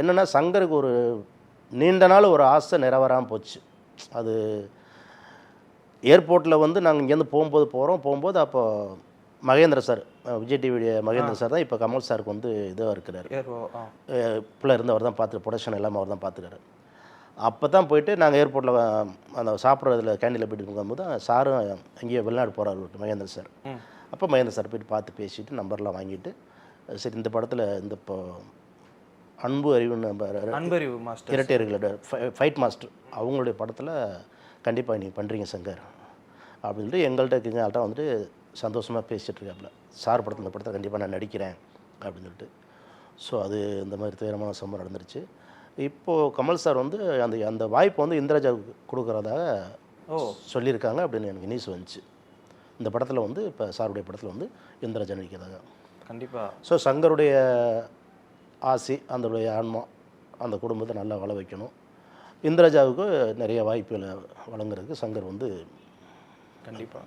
என்னென்னா சங்கருக்கு ஒரு நீண்ட நாள் ஒரு ஆசை நிறைவேறாமல் போச்சு. அது ஏர்போர்ட்டில் வந்து நாங்கள் இங்கேருந்து போகும்போது போகிறோம் போகும்போது அப்போ மகேந்திர சார் விஜய் டிவியுடைய மகேந்திர சார் தான் இப்போ கமல் சாருக்கு வந்து இதாக இருக்கிறார். பிள்ளை இருந்து அவர் தான் பார்த்து ப்ரொடக்ஷன் எல்லாமே அவர் தான் பார்த்துக்காரு அப்போ தான் போயிட்டு நாங்கள் ஏர்போர்ட்டில் அந்த சாப்பிட்றதுல கேண்டீனில் போயிட்டு இருக்கும்போது தான் சாரும் அங்கேயே வெளிநாடு போகிறார் மகேந்திர சார். அப்போ மகேந்திர சார் போயிட்டு பார்த்து பேசிட்டு நம்பர்லாம் வாங்கிட்டு சரி இந்த படத்தில் இந்த இப்போ அன்பு அறிவுன்னு நம்ம அன்பறிவு மாஸ்டர் இரட்டையர்களோட ஃபைட் மாஸ்டர் அவங்களுடைய படத்தில் கண்டிப்பாக நீங்கள் பண்ணுறீங்க சங்கர். அப்படின்னு சொல்லிட்டு எங்கள்கிட்ட எங்கள்கிட்ட வந்துட்டு சந்தோஷமாக பேசிகிட்டு இருக்காப்புல சார் படத்தில் இந்த படத்தில் கண்டிப்பாக நான் நடிக்கிறேன் அப்படின்னு சொல்லிட்டு. ஸோ அது இந்த மாதிரி துயரமான சம்பவம் நடந்துருச்சு. இப்போது கமல் சார் வந்து அந்த அந்த வாய்ப்பு வந்து இந்திரஜாவுக்கு கொடுக்குறதாக ஓ. சொல்லியிருக்காங்க அப்படின்னு எனக்கு நியூஸ் வந்துச்சு. இந்த படத்தில் வந்து இப்போ சாருடைய படத்தில் வந்து இந்திரஜா நடிக்கிறதாக. கண்டிப்பா. ஸோ சங்கருடைய ஆசி அதனுடைய ஆன்மா அந்த குடும்பத்தை நல்லா வள வைக்கணும். இந்திரஜாவுக்கு நிறைய வாய்ப்புகளை வழங்குறதுக்கு சங்கர் வந்து கண்டிப்பாக